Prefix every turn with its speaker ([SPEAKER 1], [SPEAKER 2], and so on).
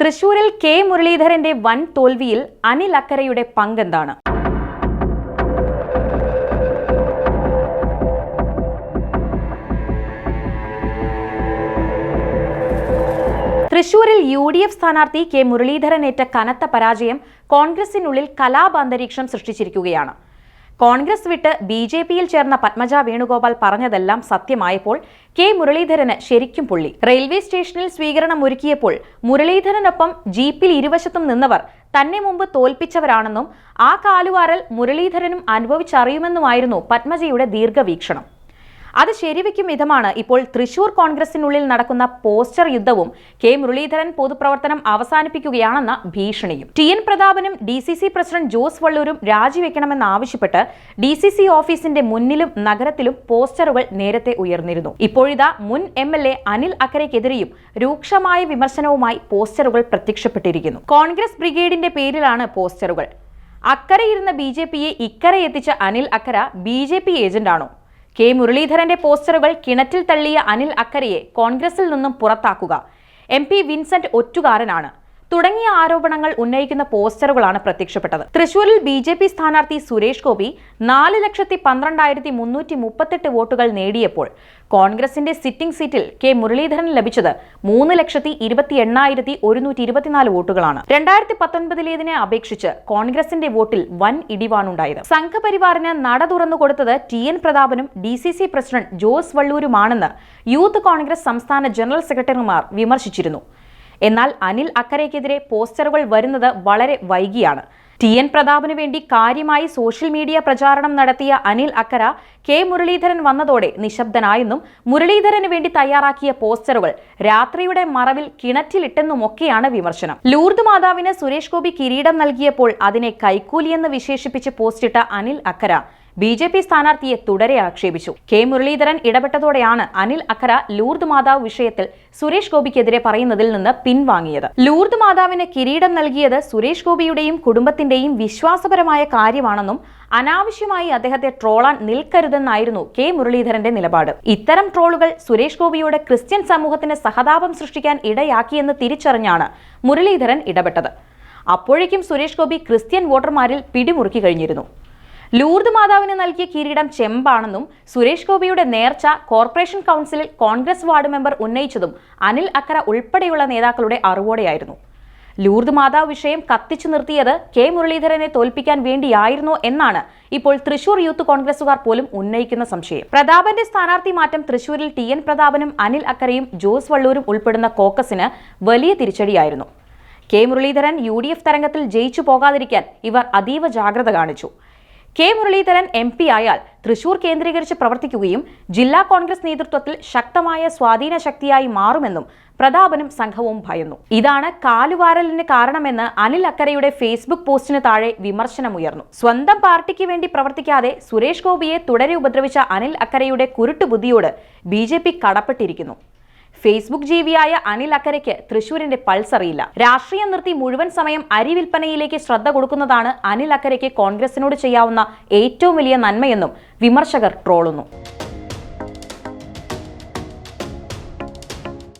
[SPEAKER 1] തൃശൂരിൽ കെ മുരളീധരന്റെ വൻ തോൽവിയിൽ അനിൽ അക്കരയുടെ പങ്കെന്താണ്? തൃശൂരിൽ യു ഡി എഫ് സ്ഥാനാർത്ഥി കെ മുരളീധരൻ ഏറ്റ കനത്ത പരാജയം കോൺഗ്രസിനുള്ളിൽ കലാപാന്തരീക്ഷം സൃഷ്ടിച്ചിരിക്കുകയാണ്. കോൺഗ്രസ് വിട്ട് ബി ജെ പിയിൽ ചേർന്ന പത്മജ വേണുഗോപാൽ പറഞ്ഞതെല്ലാം സത്യമായപ്പോൾ കെ മുരളീധരന് ശരിക്കും പുള്ളി. റെയിൽവേ സ്റ്റേഷനിൽ സ്വീകരണം ഒരുക്കിയപ്പോൾ മുരളീധരനൊപ്പം ജീപ്പിൽ ഇരുവശത്തും നിന്നവർ തന്നെ മുമ്പ് തോൽപ്പിച്ചവരാണെന്നും ആ കാലുവാരൽ മുരളീധരനും അനുഭവിച്ചറിയുമെന്നുമായിരുന്നു പത്മജയുടെ ദീർഘവീക്ഷണം. അത് ശരിവെക്കും വിധമാണ്. ഇപ്പോൾ തൃശൂർ കോൺഗ്രസിനുള്ളിൽ നടക്കുന്ന പോസ്റ്റർ യുദ്ധവും കെ മുരളീധരൻ പൊതുപ്രവർത്തനം അവസാനിപ്പിക്കുകയാണെന്ന ഭീഷണിയും. T N പ്രതാപനും D C C president Jose വള്ളൂരും രാജിവെക്കണമെന്നാവശ്യപ്പെട്ട് ഡി സി സി ഓഫീസിന്റെ മുന്നിലും നഗരത്തിലും പോസ്റ്ററുകൾ നേരത്തെ ഉയർന്നിരുന്നു. ഇപ്പോഴിതാ മുൻ എം എൽ എ അനിൽ അക്കരയ്ക്കെതിരെയും രൂക്ഷമായ വിമർശനവുമായി പോസ്റ്ററുകൾ പ്രത്യക്ഷപ്പെട്ടിരിക്കുന്നു. കോൺഗ്രസ് ബ്രിഗേഡിന്റെ പേരിലാണ് പോസ്റ്ററുകൾ. അക്കരയിരുന്ന ബി ജെ പിയെ ഇക്കരെ എത്തിച്ച Anil Akkara B J P ഏജന്റാണോ? K മുരളീധരന്റെ പോസ്റ്ററുകൾ കിണറ്റിൽ തള്ളിയ അനിൽ അക്കരയെ കോൺഗ്രസിൽ നിന്നും പുറത്താക്കുക. എം പി വിൻസെന്റ് ഒറ്റുകാരനാണ്. തുടങ്ങിയ ആരോപണങ്ങൾ ഉന്നയിക്കുന്ന പോസ്റ്ററുകളാണ് പ്രത്യക്ഷപ്പെട്ടത്. തൃശൂരിൽ ബി ജെ പി സ്ഥാനാർത്ഥി സുരേഷ് ഗോപി നാല് ലക്ഷത്തി പന്ത്രണ്ടായിരത്തി മുന്നൂറ്റി മുപ്പത്തെട്ട് വോട്ടുകൾ നേടിയപ്പോൾ കോൺഗ്രസിന്റെ സിറ്റിംഗ് സീറ്റിൽ കെ മുരളീധരൻ ലഭിച്ചത് മൂന്ന് ലക്ഷത്തി ഇരുപത്തി എണ്ണായിരത്തി ഒരുന്നൂറ്റി ഇരുപത്തിനാല് വോട്ടുകളാണ്. രണ്ടായിരത്തി പത്തൊൻപതിലേതിനെ അപേക്ഷിച്ച് കോൺഗ്രസിന്റെ വോട്ടിൽ വൻ ഇടിവാണുണ്ടായത്. സംഘപരിവാറിന് നട തുറന്നു കൊടുത്തത് T N പ്രതാപനും D C C president Jose വള്ളൂരുമാണെന്ന് youth Congress സംസ്ഥാന ജനറൽ സെക്രട്ടറിമാർ വിമർശിച്ചിരുന്നു. എന്നാൽ അനിൽ അക്കരയ്ക്കെതിരെ പോസ്റ്ററുകൾ വരുന്നത് വളരെ വൈകിയാണ്. ടി എൻ പ്രതാപന് വേണ്ടി കാര്യമായി സോഷ്യൽ മീഡിയ പ്രചാരണം നടത്തിയ അനിൽ അക്കര കെ മുരളീധരൻ വന്നതോടെ നിശബ്ദനായെന്നും മുരളീധരന് വേണ്ടി തയ്യാറാക്കിയ പോസ്റ്ററുകൾ രാത്രിയുടെ മറവിൽ കിണറ്റിലിട്ടെന്നുമൊക്കെയാണ് വിമർശനം. ലൂർദ് മാതാവിന് സുരേഷ് ഗോപി കിരീടം നൽകിയപ്പോൾ അതിനെ കൈക്കൂലിയെന്ന് വിശേഷിപ്പിച്ച് പോസ്റ്റിട്ട Anil Akkara B J P സ്ഥാനാർത്ഥിയെ തുടരെ ആക്ഷേപിച്ചു. കെ മുരളീധരൻ ഇടപെട്ടതോടെയാണ് അനിൽ അഖര ലൂർദ് മാതാവ് വിഷയത്തിൽ സുരേഷ് ഗോപിക്കെതിരെ പറയുന്നതിൽ നിന്ന് പിൻവാങ്ങിയത്. ലൂർദ് മാതാവിന് കിരീടം നൽകിയത് സുരേഷ് ഗോപിയുടെയും കുടുംബത്തിന്റെയും വിശ്വാസപരമായ കാര്യമാണെന്നും അനാവശ്യമായി അദ്ദേഹത്തെ ട്രോളാൻ നിൽക്കരുതെന്നായിരുന്നു കെ മുരളീധരന്റെ നിലപാട്. ഇത്തരം ട്രോളുകൾ സുരേഷ് ഗോപിയോട് ക്രിസ്ത്യൻ സമൂഹത്തിന് സഹതാപം സൃഷ്ടിക്കാൻ ഇടയാക്കിയെന്ന് തിരിച്ചറിഞ്ഞാണ് മുരളീധരൻ ഇടപെട്ടത്. അപ്പോഴേക്കും സുരേഷ് ഗോപി ക്രിസ്ത്യൻ വോട്ടർമാരിൽ പിടിമുറുക്കി കഴിഞ്ഞിരുന്നു. ലൂർദ് മാതാവിന് നൽകിയ കിരീടം ചെമ്പാണെന്നും സുരേഷ് ഗോപിയുടെ നേർച്ച കോർപ്പറേഷൻ കൗൺസിലിൽ കോൺഗ്രസ് വാർഡ് മെമ്പർ ഉന്നയിച്ചതും അനിൽ അക്കര ഉൾപ്പെടെയുള്ള നേതാക്കളുടെ അറിവോടെയായിരുന്നു. ലൂർദ് മാതാവ് വിഷയം കത്തിച്ചു നിർത്തിയത് കെ മുരളീധരനെ തോൽപ്പിക്കാൻ വേണ്ടിയായിരുന്നോ എന്നാണ് ഇപ്പോൾ തൃശൂർ യൂത്ത് കോൺഗ്രസുകാർ പോലും ഉന്നയിക്കുന്ന സംശയം. പ്രതാപന്റെ സ്ഥാനാർത്ഥി മാറ്റം തൃശൂരിൽ ടി എൻ പ്രതാപനും അനിൽ അക്കരയും ജോസ് വള്ളൂരും ഉൾപ്പെടുന്ന കോക്കസിന് വലിയ തിരിച്ചടിയായിരുന്നു. K Muraleedharan U D F തരംഗത്തിൽ ജയിച്ചു പോകാതിരിക്കാൻ ഇവർ അതീവ ജാഗ്രത കാണിച്ചു. കെ മുരളീധരൻ എം പി ആയാൽ തൃശൂർ കേന്ദ്രീകരിച്ച് പ്രവർത്തിക്കുകയും ജില്ലാ കോൺഗ്രസ് നേതൃത്വത്തിൽ ശക്തമായ സ്വാധീന ശക്തിയായി മാറുമെന്നും പ്രതാപനും സംഘവും ഭയന്നു. ഇതാണ് കാലുവാരലിന് കാരണമെന്ന് അനിൽ അക്കരയുടെ ഫേസ്ബുക്ക് പോസ്റ്റിന് താഴെ വിമർശനമുയർന്നു. സ്വന്തം പാർട്ടിക്ക് വേണ്ടി പ്രവർത്തിക്കാതെ സുരേഷ് ഗോപിയെ തുടരെ ഉപദ്രവിച്ച അനിൽ അക്കരയുടെ കുരുട്ടുബുദ്ധിയോട് ബി കടപ്പെട്ടിരിക്കുന്നു. ഫേസ്ബുക്ക് ജീവിയായ അനിൽ അക്കരയ്ക്ക് തൃശൂരിന്റെ പൾസ് അറിയില്ല. രാഷ്ട്രീയം നിർത്തി മുഴുവൻ സമയം അരി വിൽപ്പനയിലേക്ക് ശ്രദ്ധ കൊടുക്കുന്നതാണ് അനിൽ അക്കരയ്ക്ക് കോൺഗ്രസിനോട് ചെയ്യാവുന്ന ഏറ്റവും വലിയ നന്മയെന്നും വിമർശകർ ട്രോളുന്നു.